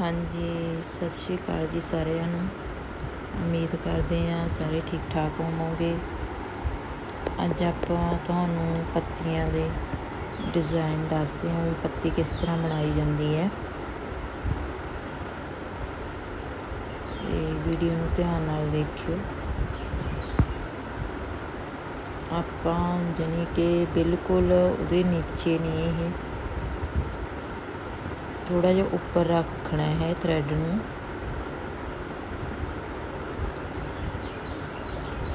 ਹਾਂਜੀ, ਸਤਿ ਸ਼੍ਰੀ ਅਕਾਲ ਜੀ ਸਾਰਿਆਂ ਨੂੰ। ਉਮੀਦ ਕਰਦੇ ਹਾਂ ਸਾਰੇ ਠੀਕ ਠਾਕ ਹੋਵੋਗੇ। ਅੱਜ ਆਪਾਂ ਤੁਹਾਨੂੰ ਪੱਤੀਆਂ ਦੇ ਡਿਜ਼ਾਈਨ ਦੱਸਦੇ ਹਾਂ ਵੀ ਪੱਤੀ ਕਿਸ ਤਰ੍ਹਾਂ ਬਣਾਈ ਜਾਂਦੀ ਹੈ। ਤੇ ਵੀਡੀਓ ਨੂੰ ਧਿਆਨ ਨਾਲ ਦੇਖਿਓ। ਆਪਾਂ ਜਾਣੀ ਕਿ ਬਿਲਕੁਲ ਉਹਦੇ ਨੀਚੇ ਨਹੀਂ ਇਹ। ਥੋੜਾ ਜਿਹਾ ਉੱਪਰ ਰੱਖਣਾ ਹੈ ਥ੍ਰੈਡ ਨੂੰ।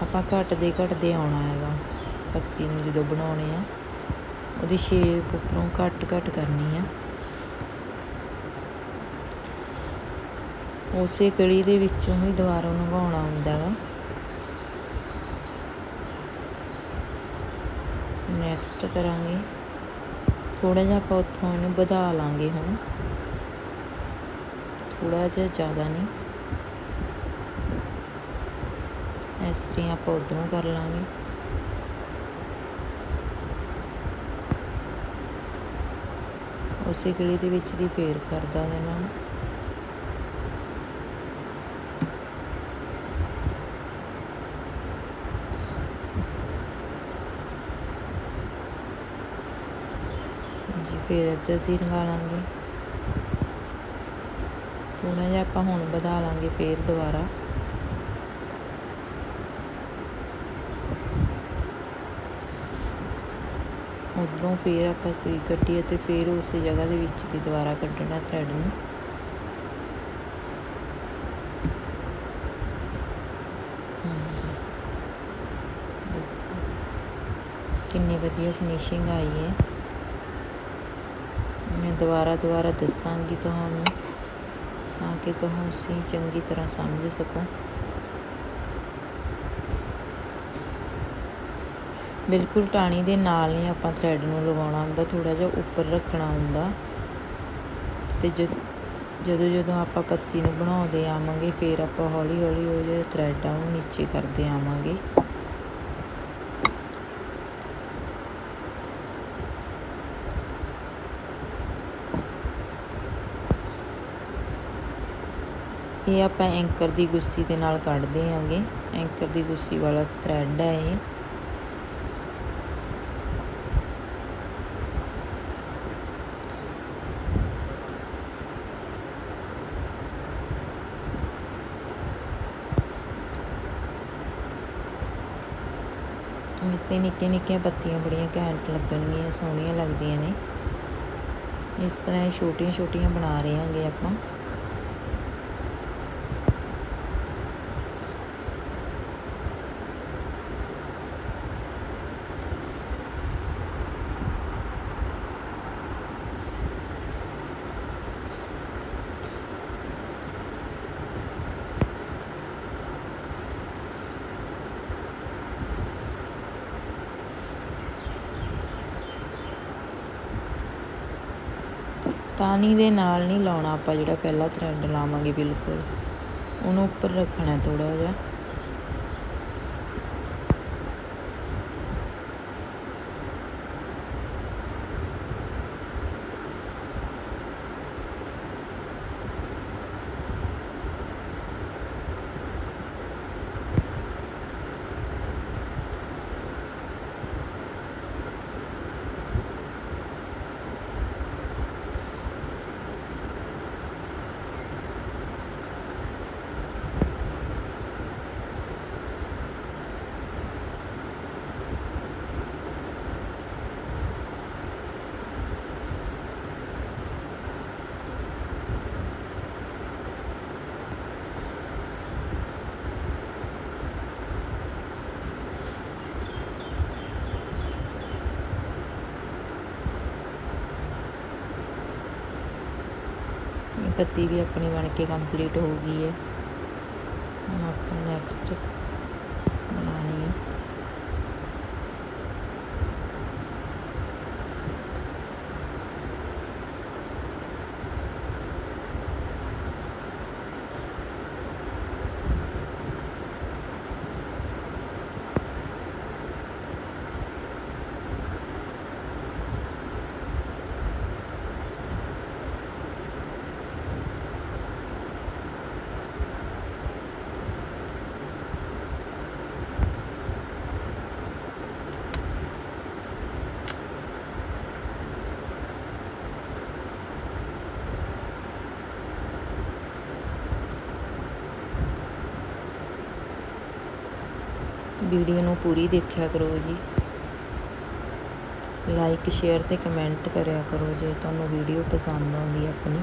ਆਪਾਂ ਘਟਦੇ ਘਟਦੇ ਆਉਣਾ ਹੈਗਾ। ਪੱਤੀ ਨੂੰ ਜਦੋਂ ਬਣਾਉਣੇ ਆ, ਉਹਦੀ ਸ਼ੇਪ ਉੱਪਰੋਂ ਘੱਟ ਘੱਟ ਕਰਨੀ ਆ। ਉਸੇ ਕਲੀ ਦੇ ਵਿੱਚੋਂ ਹੀ ਦੁਬਾਰਾ ਲੰਘਾਉਣਾ ਹੁੰਦਾ ਵਾ ਨੈਕਸਟ ਕਰਾਂਗੇ। ਥੋੜਾ ਜਿਹਾ ਆਪਾਂ ਉੱਥੋਂ ਇਹਨੂੰ ਵਧਾ ਲਾਂਗੇ ਹੁਣ। ਥੋੜਾ ਜਿਹਾ ਜ਼ਿਆਦਾ ਨਹੀਂ। ਇਸ ਤਰ੍ਹਾਂ ਆਪਾਂ ਉਧਰੋਂ ਕਰ ਲਾਂਗੇ। ਉਸੇ ਗਲੀ ਦੇ ਵਿੱਚ ਦੀ ਫੇਰ ਕਰ ਦਾਂਗੇ ਇਹਨਾਂ ਨੂੰ। ਜੀ, ਫੇਰ ਇੱਧਰ ਦੀ ਲਗਾ ਲਾਂਗੇ। ਥੋੜਾ ਜਿਹਾ ਆਪਾਂ ਹੁਣ ਵਧਾ ਲਾਂਗੇ ਫੇਰ ਦੁਬਾਰਾ। ਉਧਰੋਂ ਫੇਰ ਆਪਾਂ ਸੂਈ ਕੱਢੀ ਅਤੇ ਫੇਰ ਉਸੇ ਜਗ੍ਹਾ ਦੇ ਵਿੱਚ ਦੀ ਦੁਬਾਰਾ ਕੱਢਣਾ ਥਰੈਡ ਨੂੰ। ਕਿੰਨੀ ਵਧੀਆ ਫਿਨਿਸ਼ਿੰਗ ਆਈ ਹੈ। ਮੈਂ ਦੁਬਾਰਾ ਦੁਬਾਰਾ ਦੱਸਾਂਗੀ ਤੁਹਾਨੂੰ। ਤਾਂ ਕਿ ਤੁਸੀਂ ਚੰਗੀ ਤਰ੍ਹਾਂ ਸਮਝ ਸਕੋ ਬਿਲਕੁਲ ਟਾਣੀ ਦੇ ਨਾਲ ਨਹੀਂ ਆਪਾਂ ਥ੍ਰੈਡ ਨੂੰ ਲਗਾਉਣਾ ਹੁੰਦਾ ਥੋੜਾ ਜਿਹਾ ਉੱਪਰ ਰੱਖਣਾ ਹੁੰਦਾ। ਤੇ ਜਦੋਂ ਜਦੋਂ ਆਪਾਂ ਪੱਤੀ ਨੂੰ ਬਣਾਉਂਦੇ ਆਵਾਂਗੇ, ਫਿਰ ਆਪਾਂ ਹੌਲੀ ਹੌਲੀ ਉਹ ਜਿਹੜੇ ਥ੍ਰੈਡ ਆ, ਉਹ ਨੀਚੇ ਕਰਦੇ ਆਵਾਂਗੇ। ਇਹ ਆਪਾਂ ਐਂਕਰ ਦੀ ਗੁੱਸੀ ਦੇ ਨਾਲ ਕੱਢਦੇ ਆਂਗੇ। ਐਂਕਰ ਦੀ ਗੁੱਸੀ ਵਾਲਾ ਥ੍ਰੈਡ ਹੈ ਇਹ। ਇਸੇ ਨਿੱਕੀਆਂ ਨਿੱਕੀਆਂ ਪੱਤੀਆਂ ਬੜੀਆਂ ਘੈਂਟ ਲੱਗਣਗੀਆਂ, ਸੋਹਣੀਆਂ ਲੱਗਦੀਆਂ ਨੇ। ਇਸ ਤਰ੍ਹਾਂ ਇਹ ਛੋਟੀਆਂ ਛੋਟੀਆਂ ਬਣਾ ਰਹੇ ਹਾਂਗੇ ਆਪਾਂ। ਪਾਣੀ ਦੇ ਨਾਲ ਨਹੀਂ ਲਾਉਣਾ ਆਪਾਂ ਜਿਹੜਾ ਪਹਿਲਾ ਥਰੈਡ ਲਾਵਾਂਗੇ ਬਿਲਕੁਲ। ਉਹਨੂੰ ਉੱਪਰ ਰੱਖਣਾ ਥੋੜ੍ਹਾ ਜਿਹਾ। ਪੱਤੀ ਵੀ ਆਪਣੀ ਬਣ ਕੇ ਕੰਪਲੀਟ ਹੋ ਗਈ ਹੈ। ਹੁਣ ਆਪਾਂ ਨੈਕਸਟ ਬਣਾਉਣੀ ਹੈ। ਵੀਡੀਓ ਨੂੰ ਪੂਰੀ ਦੇਖਿਆ ਕਰੋ ਜੀ। ਲਾਈਕ ਸ਼ੇਅਰ ਤੇ ਕਮੈਂਟ ਕਰਿਆ ਕਰੋ ਜੇ ਤੁਹਾਨੂੰ ਵੀਡੀਓ ਪਸੰਦ ਆਉਂਦੀ ਹੈ ਆਪਣੀ।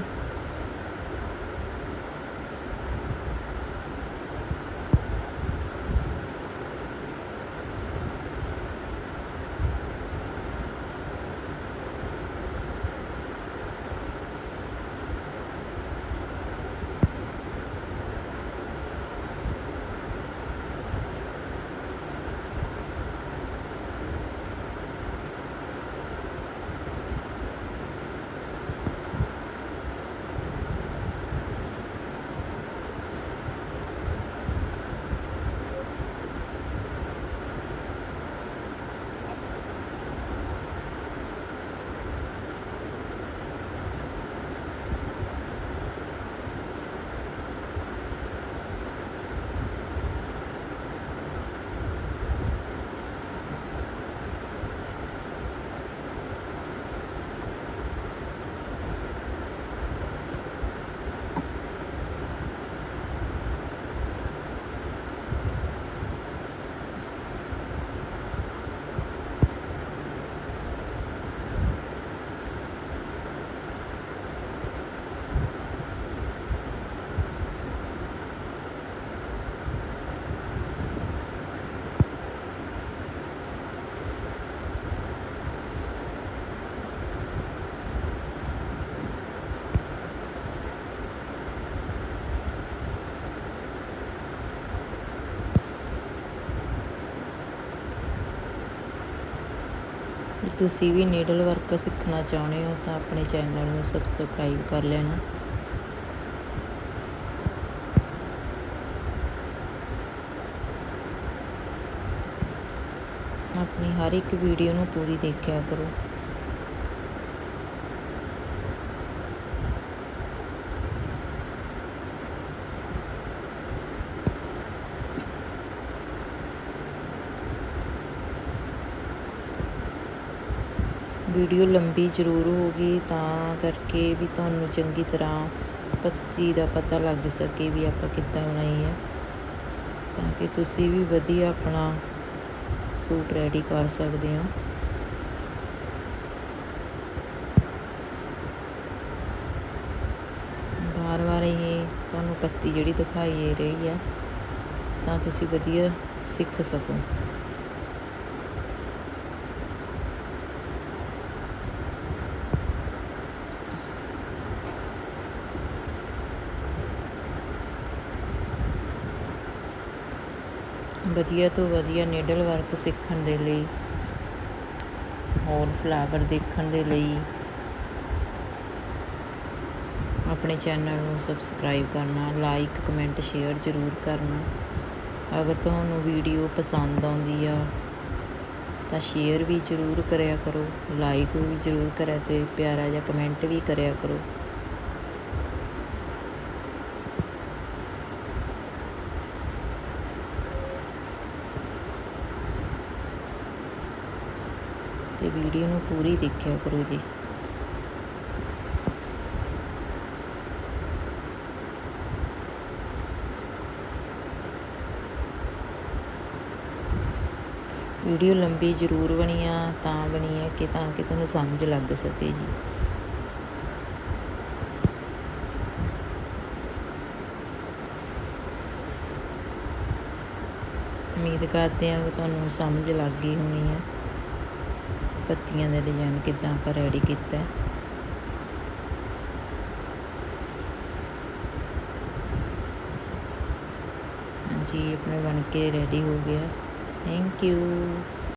ਤੁਸੀਂ ਵੀ ਨੀਡਲ ਵਰਕ ਸਿੱਖਣਾ ਚਾਹੁੰਦੇ ਹੋ ਤਾਂ ਆਪਣੇ ਚੈਨਲ ਨੂੰ ਸਬਸਕ੍ਰਾਈਬ ਕਰ ਲੈਣਾ। ਆਪਣੀ ਹਰ ਇੱਕ ਵੀਡੀਓ ਨੂੰ ਪੂਰੀ ਦੇਖਿਆ ਕਰੋ। ਵੀਡੀਓ ਲੰਬੀ ਜ਼ਰੂਰ ਹੋਗੀ ਤਾਂ ਕਰਕੇ ਵੀ ਤੁਹਾਨੂੰ ਚੰਗੀ ਤਰ੍ਹਾਂ ਪੱਤੀ ਦਾ ਪਤਾ ਲੱਗ ਸਕੇ ਵੀ ਆਪਾਂ ਕਿੱਦਾਂ ਬਣਾਈ ਹੈ ਤਾਂ ਕਿ ਤੁਸੀਂ ਵੀ ਵਧੀਆ ਆਪਣਾ ਸੂਟ ਰੈਡੀ ਕਰ ਸਕਦੇ ਹੋ। ਵਾਰ ਵਾਰ ਇਹ ਤੁਹਾਨੂੰ ਪੱਤੀ ਜਿਹੜੀ ਦਿਖਾਈ ਦੇ ਰਹੀ ਹੈ ਤਾਂ ਤੁਸੀਂ ਵਧੀਆ ਸਿੱਖ ਸਕੋ। ਵਧੀਆ ਤੋਂ ਵਧੀਆ ਨੀਡਲ ਵਰਕ ਸਿੱਖਣ ਦੇ ਲਈ, ਹੋਰ ਫਲਾਵਰ ਦੇਖਣ ਦੇ ਲਈ, ਆਪਣੇ ਚੈਨਲ ਨੂੰ ਸਬਸਕ੍ਰਾਈਬ ਕਰਨਾ ਲਾਈਕ ਕਮੈਂਟ ਸ਼ੇਅਰ ਜ਼ਰੂਰ ਕਰਨਾ। ਅਗਰ ਤੁਹਾਨੂੰ ਵੀਡੀਓ ਪਸੰਦ ਆਉਂਦੀ ਆ, ਤਾਂ ਸ਼ੇਅਰ ਵੀ ਜ਼ਰੂਰ ਕਰਿਆ ਕਰੋ ਲਾਈਕ ਵੀ ਜ਼ਰੂਰ ਕਰਿਆ ਤੇ ਪਿਆਰਾ ਜਿਹਾ ਕਮੈਂਟ ਵੀ ਕਰਿਆ ਕਰੋ। ਤੇ ਵੀਡੀਓ ਨੂੰ ਪੂਰੀ ਦੇਖਿਆ ਕਰੋ ਜੀ। ਵੀਡੀਓ ਲੰਬੀ ਜ਼ਰੂਰ ਬਣੀ ਆ, ਤਾਂ ਬਣੀ ਹੈ ਕਿ ਤਾਂ ਕਿ ਤੁਹਾਨੂੰ ਸਮਝ ਲੱਗ ਸਕੇ ਜੀ। ਉਮੀਦ ਕਰਦੇ ਹਾਂ ਕਿ ਤੁਹਾਨੂੰ ਸਮਝ ਲੱਗ ਗਈ ਹੋਣੀ ਹੈ ਪੱਤੀਆਂ ਦਾ ਡਿਜ਼ਾਈਨ ਕਿੱਦਾਂ ਆਪਾਂ ਰੈਡੀ ਕੀਤਾ ਹੈ? ਹਾਂਜੀ ਬਣ ਕੇ ਰੈਡੀ ਹੋ ਗਿਆ। Thank you